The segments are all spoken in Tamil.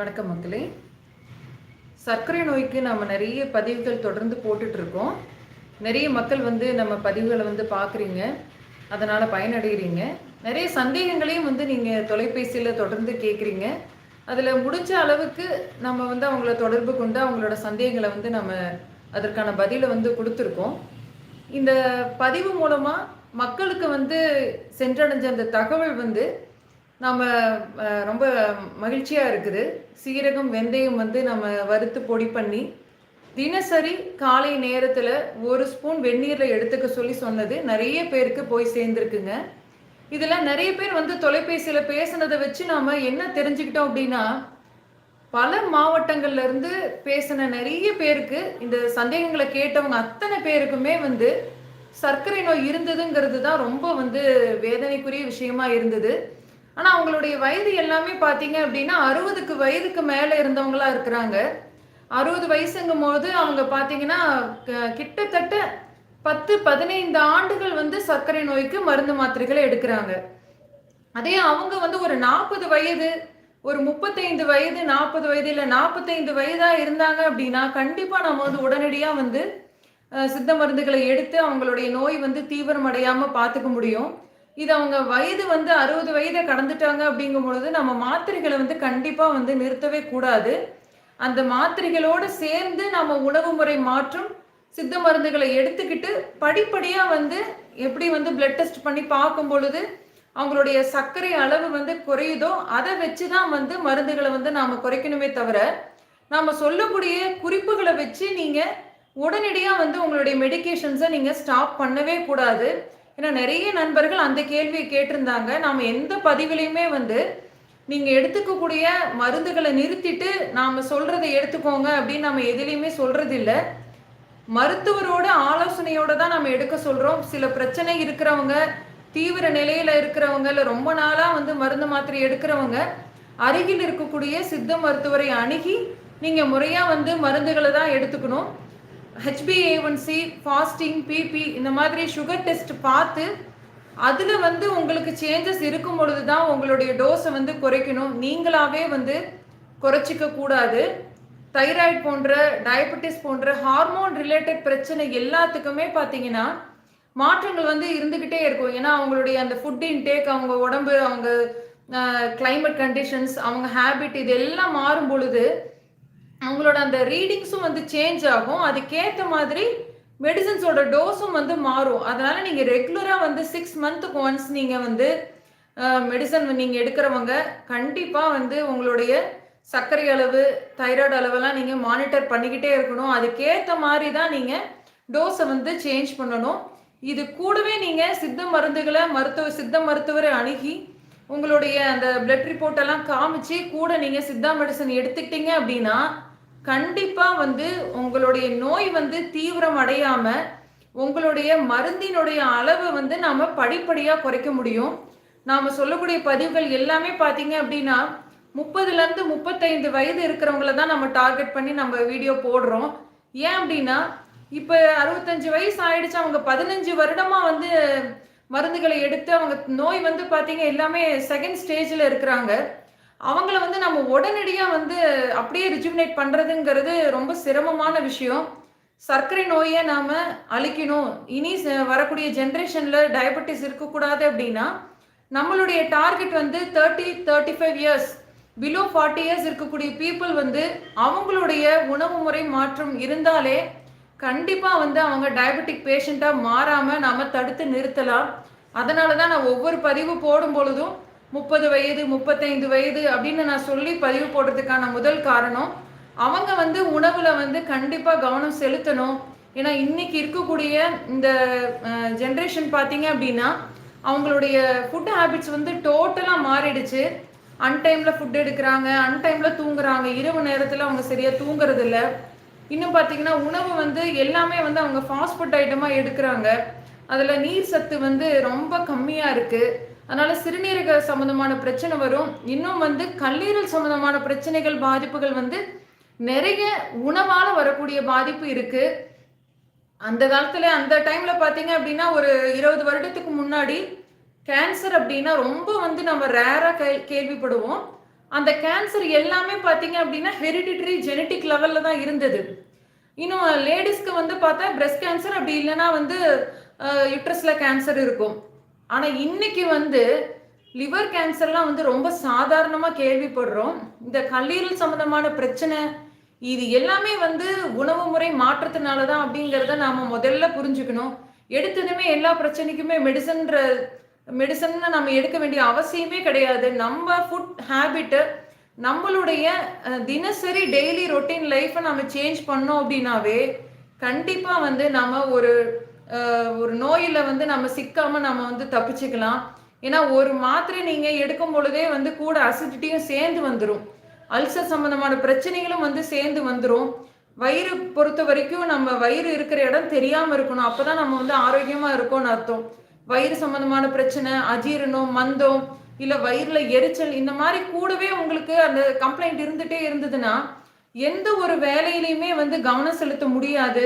வணக்கம் மக்களே. சர்க்கரை நோய்க்கு நம்ம நிறைய பதிவுகள் தொடர்ந்து போட்டுட்ருக்கோம். நிறைய மக்கள் வந்து நம்ம பதிவுகளை வந்து பார்க்குறீங்க. அதனால் பயனடைகிறீங்க. நிறைய சந்தேகங்களையும் வந்து நீங்கள் தொலைபேசியில் தொடர்ந்து கேட்குறீங்க அதில் முடிஞ்ச அளவுக்கு நம்ம வந்து அவங்கள தொடர்பு கொண்டு அவங்களோட சந்தேகங்களை வந்து நம்ம அதற்கான பதிலை வந்து கொடுத்துருக்கோம். இந்த பதிவு மூலமாக மக்களுக்கு வந்து சென்றடைஞ்ச அந்த தகவல் வந்து நம்ம ரொம்ப மகிழ்ச்சியாக இருக்குது. சீரகம் வெந்தயம் வந்து நம்ம வறுத்து பொடி பண்ணி தினசரி காலை நேரத்தில் ஒரு ஸ்பூன் வெந்நீரில் எடுத்துக்க சொல்லி சொன்னது நிறைய பேருக்கு போய் சேர்ந்துருக்குங்க. இதில் நிறைய பேர் வந்து தொலைபேசியில் பேசுனதை வச்சு நாம் என்ன தெரிஞ்சுக்கிட்டோம் அப்படின்னா பல மாவட்டங்கள்லேருந்து பேசின நிறைய பேருக்கு இந்த சந்தேகங்களை கேட்டவங்க அத்தனை பேருக்குமே வந்து சர்க்கரை நோய் இருந்ததுங்கிறது தான் ரொம்ப வந்து வேதனைக்குரிய விஷயமா இருந்தது. ஆனா அவங்களுடைய வயது எல்லாமே பாத்தீங்க அப்படின்னா அறுபதுக்கு வயதுக்கு மேல இருந்தவங்களா இருக்கிறாங்க. அறுபது வயசுங்கும் போது அவங்க பாத்தீங்கன்னா க- கிட்டத்தட்ட பத்து பதினைந்து ஆண்டுகள் வந்து சர்க்கரை நோய்க்கு மருந்து மாத்திரைகளை எடுக்கிறாங்க. அதே அவங்க வந்து ஒரு நாற்பது வயது ஒரு முப்பத்தைந்து வயது நாற்பது வயது இல்லை நாற்பத்தைந்து வயதா இருந்தாங்க அப்படின்னா கண்டிப்பா நம்ம வந்து உடனடியா வந்து சித்த மருந்துகளை எடுத்து அவங்களுடைய நோய் வந்து தீவிரம் அடையாம பார்த்துக்க முடியும். இது அவங்க வயது வந்து அறுபது வயதை கடந்துட்டாங்க அப்படிங்கும் பொழுது நம்ம மாத்திரைகளை வந்து கண்டிப்பாக வந்து நிறுத்தவே கூடாது. அந்த மாத்திரைகளோடு சேர்ந்து நம்ம உணவு முறை மாற்றும் சித்த மருந்துகளை எடுத்துக்கிட்டு படிப்படியாக வந்து எப்படி வந்து பிளட் டெஸ்ட் பண்ணி பார்க்கும் பொழுது அவங்களுடைய சர்க்கரை அளவு வந்து குறையுதோ அதை வச்சு தான் வந்து மருந்துகளை வந்து நாம் குறைக்கணுமே தவிர நாம் சொல்லக்கூடிய குறிப்புகளை வச்சு நீங்கள் உடனடியாக வந்து உங்களுடைய மெடிகேஷன்ஸை நீங்கள் ஸ்டாப் பண்ணவே கூடாது. ஏன்னா நிறைய நண்பர்கள் அந்த கேள்வியை கேட்டிருந்தாங்க. நாம் எந்த பதிவுலையுமே வந்து நீங்கள் எடுத்துக்கக்கூடிய மருந்துகளை நிறுத்திட்டு நாம் சொல்கிறத எடுத்துக்கோங்க அப்படின்னு நம்ம எதுலேயுமே சொல்கிறதில்ல மருத்துவரோட ஆலோசனையோட தான் நம்ம எடுக்க சொல்கிறோம் சில பிரச்சனை இருக்கிறவங்க தீவிர நிலையில் இருக்கிறவங்க இல்லை ரொம்ப நாளாக வந்து மருந்து மாத்திரை எடுக்கிறவங்க அருகில் இருக்கக்கூடிய சித்த மருத்துவரை அணுகி நீங்கள் முறையாக வந்து மருந்துகளை தான் எடுத்துக்கணும். ஹெச்பிஏஒன்சி ஃபாஸ்டிங் பிபி இந்த மாதிரி சுகர் டெஸ்ட் பார்த்து அதில் வந்து உங்களுக்கு சேஞ்சஸ் இருக்கும் பொழுது தான் உங்களுடைய டோஸை வந்து குறைக்கணும். நீங்களாவே வந்து குறைச்சிக்க கூடாது. தைராய்டு போன்ற டயபெட்டிஸ் போன்ற ஹார்மோன் ரிலேட்டட் பிரச்சனை எல்லாத்துக்குமே பார்த்தீங்கன்னா மாற்றங்கள் வந்து இருந்துக்கிட்டே இருக்கும். ஏன்னா அவங்களுடைய அந்த ஃபுட் இன்டேக் அவங்க உடம்பு அவங்க கிளைமேட் கண்டிஷன்ஸ் அவங்க ஹேபிட் இது எல்லாம் மாறும் பொழுது அவங்களோட அந்த ரீடிங்ஸும் வந்து சேஞ்ச் ஆகும். அதுக்கேற்ற மாதிரி மெடிசன்ஸோட டோஸும் வந்து மாறும். அதனால நீங்கள் ரெகுலராக வந்து சிக்ஸ் மந்த்துக்கு ஒன்ஸ் நீங்கள் வந்து மெடிசன் நீங்கள் எடுக்கிறவங்க கண்டிப்பாக வந்து உங்களுடைய சர்க்கரை அளவு தைராய்டு அளவெல்லாம் நீங்கள் மானிட்டர் பண்ணிக்கிட்டே இருக்கணும். அதுக்கேற்ற மாதிரி தான் நீங்கள் டோஸை வந்து சேஞ்ச் பண்ணணும். இது கூடவே நீங்கள் சித்த மருந்துகளை மருத்துவ சித்த மருத்துவரை அணுகி உங்களுடைய அந்த பிளட் ரிப்போர்ட்டெல்லாம் காமிச்சு கூட நீங்கள் சித்தா மெடிசன் எடுத்துக்கிட்டீங்க அப்படின்னா கண்டிப்பா வந்து உங்களுடைய நோய் வந்து தீவிரம் அடையாம உங்களுடைய மருந்தினுடைய அளவை வந்து நாம படிப்படியா குறைக்க முடியும். நாம சொல்லக்கூடிய பதிவுகள் எல்லாமே பாத்தீங்க அப்படின்னா முப்பதுல இருந்து முப்பத்தைந்து வயது இருக்கிறவங்கள தான் நம்ம டார்கெட் பண்ணி நம்ம வீடியோ போடுறோம். ஏன் அப்படின்னா இப்ப அறுபத்தஞ்சு வயசு ஆயிடுச்சு அவங்க பதினஞ்சு வருடமா வந்து மருந்துகளை எடுத்து அவங்க நோய் வந்து பாத்தீங்க எல்லாமே செகண்ட் ஸ்டேஜ்ல இருக்கிறாங்க. அவங்கள வந்து நம்ம உடனடியாக வந்து அப்படியே ரிஜுமினேட் பண்ணுறதுங்கிறது ரொம்ப சிரமமான விஷயம். சர்க்கரை நோயை நாம் அழிக்கணும். இனி வரக்கூடிய ஜென்ரேஷனில் டயபெட்டிஸ் இருக்கக்கூடாது அப்படின்னா நம்மளுடைய டார்கெட் வந்து thirty thirty five years below forty years இருக்கக்கூடிய பீப்புள் வந்து அவங்களுடைய உணவு முறை மாற்றம் இருந்தாலே கண்டிப்பாக வந்து அவங்க டயபெட்டிக் பேஷண்ட்டாக மாறாமல் நாம் தடுத்து நிறுத்தலாம். அதனால தான் நான் ஒவ்வொரு பதிவு போடும் பொழுதும் முப்பது வயது முப்பத்தைந்து வயது அப்படின்னு நான் சொல்லி பதிவு போடுறதுக்கான முதல் காரணம் அவங்க வந்து உணவுல வந்து கண்டிப்பா கவனம் செலுத்தணும். ஏன்னா இன்னைக்கு இருக்கக்கூடிய இந்த ஜென்ரேஷன் பார்த்தீங்க அப்படின்னா அவங்களுடைய ஃபுட் ஹேபிட்ஸ் வந்து டோட்டலா மாறிடுச்சு. அன்டைம்ல ஃபுட் எடுக்கிறாங்க அன்டைம்ல தூங்குறாங்க. இரவு நேரத்துல அவங்க சரியா தூங்குறது இல்லை இன்னும் பார்த்தீங்கன்னா உணவு வந்து எல்லாமே வந்து அவங்க ஃபாஸ்ட் ஃபுட் ஐட்டமாக எடுக்கிறாங்க. அதில் நீர் சத்து வந்து ரொம்ப கம்மியாக இருக்குது அதனால சிறுநீரக சம்மந்தமான பிரச்சனை வரும். இன்னும் வந்து கல்லீரல் சம்மந்தமான பிரச்சனைகள் பாதிப்புகள் வந்து நிறைய உணவால வரக்கூடிய பாதிப்பு இருக்கு. அந்த காலத்துல அந்த டைம்ல பாத்தீங்க அப்படின்னா ஒரு இருபது வருடத்துக்கு முன்னாடி கேன்சர் அப்படின்னா ரொம்ப வந்து நம்ம ரேரா கே கேள்விப்படுவோம். அந்த கேன்சர் எல்லாமே பார்த்தீங்க அப்படின்னா ஹெரிடிட்டரி ஜெனட்டிக் லெவலில் தான் இருந்தது. இன்னும் லேடிஸ்க்கு வந்து பார்த்தா பிரஸ்ட் கேன்சர் அப்படி இல்லைன்னா வந்து யுட்ரஸில் கேன்சர் இருக்கும். ஆனால் இன்னைக்கு வந்து லிவர் கேன்சர்லாம் வந்து ரொம்ப சாதாரணமாக கேள்விப்படுறோம். இந்த கல்லீரல் சம்மந்தமான பிரச்சனை இது எல்லாமே வந்து உணவு முறை மாற்றத்தினால தான் அப்படிங்கிறத நாம் முதல்ல புரிஞ்சுக்கணும். எடுத்ததுமே எல்லா பிரச்சனைக்குமே மெடிசன்ற மெடிசன் நம்ம எடுக்க வேண்டிய அவசியமே கிடையாது. நம்ம ஃபுட் ஹேபிட்டு நம்மளுடைய தினசரி டெய்லி ரொட்டீன் லைஃப்பை நம்ம சேஞ்ச் பண்ணோம் அப்படின்னாவே கண்டிப்பாக வந்து நம்ம ஒரு ஒரு நோயில் வந்து நம்ம சிக்காமல் நம்ம வந்து தப்பிச்சுக்கலாம். ஏன்னா ஒரு மாத்திரை நீங்கள் எடுக்கும் பொழுதே வந்து கூட அசிடிட்டியும் சேர்ந்து வந்துடும் அல்சர் சம்மந்தமான பிரச்சனைகளும் வந்து சேர்ந்து வந்துடும் வயிறு பொறுத்த வரைக்கும் நம்ம வயிறு இருக்கிற இடம் தெரியாமல் இருக்கணும். அப்போ தான் நம்ம வந்து ஆரோக்கியமாக இருக்கோம்னு அர்த்தம். வயிறு சம்மந்தமான பிரச்சனை அஜீரணம் மந்தம் இல்லை வயிறில் எரிச்சல் இந்த மாதிரி கூடவே உங்களுக்கு அந்த கம்ப்ளைண்ட் இருந்துகிட்டே இருந்ததுன்னா எந்த ஒரு வேலையிலையுமே வந்து கவனம் செலுத்த முடியாது.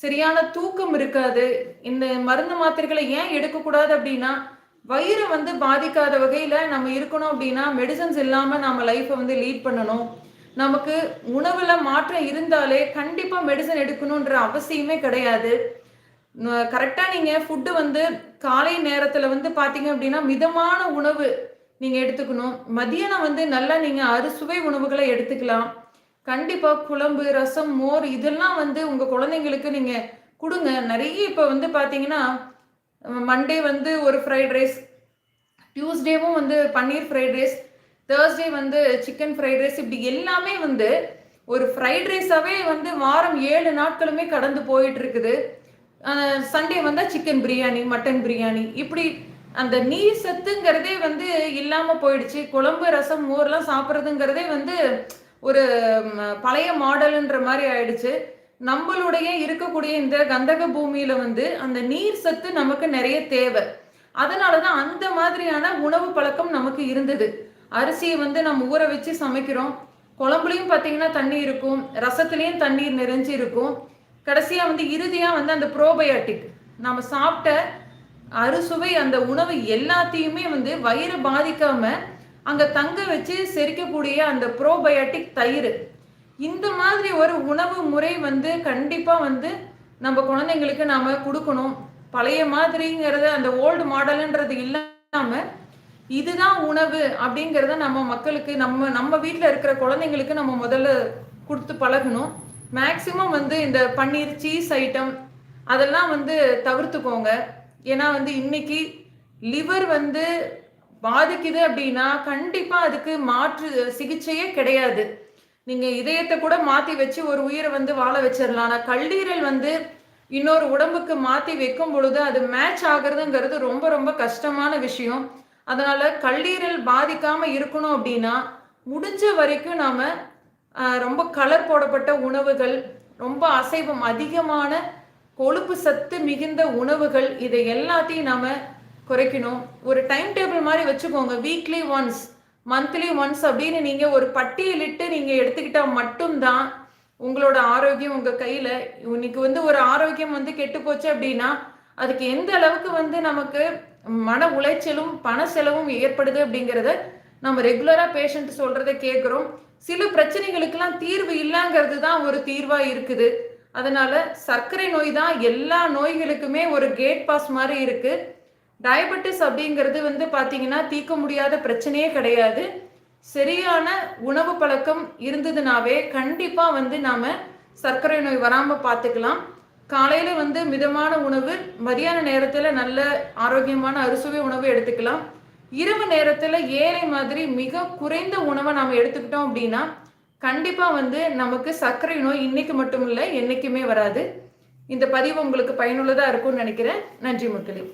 சரியான தூக்கம் இருக்காது. இந்த மருந்து மாத்திரைகளை ஏன் எடுக்கக்கூடாது அப்படின்னா வயிறு வந்து பாதிக்காத வகையில் நம்ம இருக்கணும் அப்படின்னா மெடிசன்ஸ் இல்லாமல் நம்ம லைஃப்பை வந்து லீட் பண்ணணும். நமக்கு உணவில் மாற்றம் இருந்தாலே கண்டிப்பாக மெடிசன் எடுக்கணுன்ற அவசியமே கிடையாது. கரெக்டாக நீங்கள் ஃபுட்டு வந்து காலை நேரத்தில் வந்து பார்த்தீங்க அப்படின்னா மிதமான உணவு நீங்கள் எடுத்துக்கணும். மதியானம் வந்து நல்லா நீங்கள் அறுசுவை உணவுகளை எடுத்துக்கலாம். கண்டிப்பாக குழம்பு ரசம் மோர் இதெல்லாம் வந்து உங்கள் குழந்தைங்களுக்கு நீங்கள் கொடுங்க. நிறைய இப்போ வந்து பாத்தீங்கன்னா மண்டே வந்து ஒரு ஃப்ரைட் ரைஸ் டியூஸ்டேவும் வந்து பன்னீர் ஃப்ரைட் ரைஸ் தேர்ஸ்டே வந்து சிக்கன் ஃப்ரைட் ரைஸ் இப்படி எல்லாமே வந்து ஒரு ஃப்ரைட் ரைஸாகவே வந்து வாரம் ஏழு நாட்களுமே கடந்து போயிட்டு இருக்குது சண்டே வந்தால் சிக்கன் பிரியாணி மட்டன் பிரியாணி இப்படி அந்த நீர் சத்துங்கிறதே வந்து இல்லாமல் போயிடுச்சு. குழம்பு ரசம் மோர்லாம் சாப்பிட்றதுங்கிறதே வந்து ஒரு பழைய மாடலுன்ற மாதிரி ஆயிடுச்சு. நம்மளுடைய இருக்கக்கூடிய இந்த கந்தக பூமியில வந்து அந்த நீர் சத்து நமக்கு நிறைய தேவை. அதனாலதான் அந்த மாதிரியான உணவு பழக்கம் நமக்கு இருந்தது. அரிசியை வந்து நம்ம ஊற வச்சு சமைக்கிறோம். குழம்புலையும் பார்த்தீங்கன்னா தண்ணி இருக்கும். ரசத்துலேயும் தண்ணீர் நிறைஞ்சு இருக்கும். கடைசியாக வந்து இறுதியாக வந்து அந்த ப்ரோபயோட்டிக் நம்ம சாப்பிட்ட அறுசுவை அந்த உணவு எல்லாத்தையுமே வந்து வயிறு பாதிக்காமல் அங்கே தங்க வச்சு செரிக்கக்கூடிய அந்த ப்ரோபயோட்டிக் தயிர். இந்த மாதிரி ஒரு உணவு முறை வந்து கண்டிப்பாக வந்து நம்ம குழந்தைங்களுக்கு நாம் கொடுக்கணும். பழைய மாதிரிங்கிறத அந்த ஓல்டு மாடலுன்றது இல்லாமல் இதுதான் உணவு அப்படிங்கிறத நம்ம மக்களுக்கு நம்ம நம்ம வீட்டில் இருக்கிற குழந்தைங்களுக்கு நம்ம முதல்ல கொடுத்து பழகணும். மேக்சிமம் வந்து இந்த பன்னீர் சீஸ் ஐட்டம் அதெல்லாம் வந்து தவிர்த்துக்கோங்க. ஏன்னா வந்து இன்னைக்கு லிவர் வந்து பாதிக்குது அப்படின்னா கண்டிப்பாக அதுக்கு மாற்று சிகிச்சையே கிடையாது. நீங்கள் இதயத்தை கூட மாற்றி வச்சு ஒரு உயிரை வந்து வாழ வச்சிடலாம். ஆனால் கல்லீரல் வந்து இன்னொரு உடம்புக்கு மாற்றி வைக்கும் பொழுது அது மேட்ச் ஆகுறதுங்கிறது ரொம்ப ரொம்ப கஷ்டமான விஷயம். அதனால கல்லீரல் பாதிக்காம இருக்கணும் அப்படின்னா முடிஞ்ச வரைக்கும் நாம ரொம்ப கலர் போடப்பட்ட உணவுகள் ரொம்ப அசைவம் அதிகமான கொழுப்பு சத்து மிகுந்த உணவுகள் இதை எல்லாத்தையும் நாம குறைக்கணும். ஒரு டைம் டேபிள் மாதிரி வச்சுக்கோங்க. வீக்லி ஒன்ஸ் மந்த்லி ஒன்ஸ் அப்படின்னு நீங்கள் ஒரு பட்டியலிட்டு நீங்கள் எடுத்துக்கிட்டால் மட்டும்தான் உங்களோட ஆரோக்கியம் உங்கள் கையில். இன்னைக்கு வந்து ஒரு ஆரோக்கியம் வந்து கெட்டு போச்சு அப்படின்னா அதுக்கு எந்த அளவுக்கு வந்து நமக்கு மன உளைச்சலும் பண செலவும் ஏற்படுது அப்படிங்கிறத நம்ம ரெகுலராக பேஷண்ட் சொல்கிறத கேட்குறோம் சில பிரச்சனைகளுக்கெல்லாம் தீர்வு இல்லைங்கிறது தான் ஒரு தீர்வாக இருக்குது. அதனால சர்க்கரை நோய் தான் எல்லா நோய்களுக்குமே ஒரு கேட் பாஸ் மாதிரி இருக்குது டயபெட்டிஸ் அப்படிங்கிறது வந்து பார்த்தீங்கன்னா தீர்க்க முடியாத பிரச்சனையே கிடையாது. சரியான உணவு பழக்கம் இருந்ததுனாவே கண்டிப்பாக வந்து நாம் சர்க்கரை நோய் வராமல் பார்த்துக்கலாம் காலையில் வந்து மிதமான உணவு மதியான நேரத்தில் நல்ல ஆரோக்கியமான அறுசுவை உணவு எடுத்துக்கலாம். இரவு நேரத்தில் ஏழை மாதிரி மிக குறைந்த உணவை நாம் எடுத்துக்கிட்டோம் அப்படின்னா கண்டிப்பாக வந்து நமக்கு சர்க்கரை நோய் இன்னைக்கு மட்டும் இல்லை என்றைக்குமே வராது. இந்த பதிவு உங்களுக்கு பயனுள்ளதாக இருக்கும்னு நினைக்கிறேன். நன்றி மக்களே.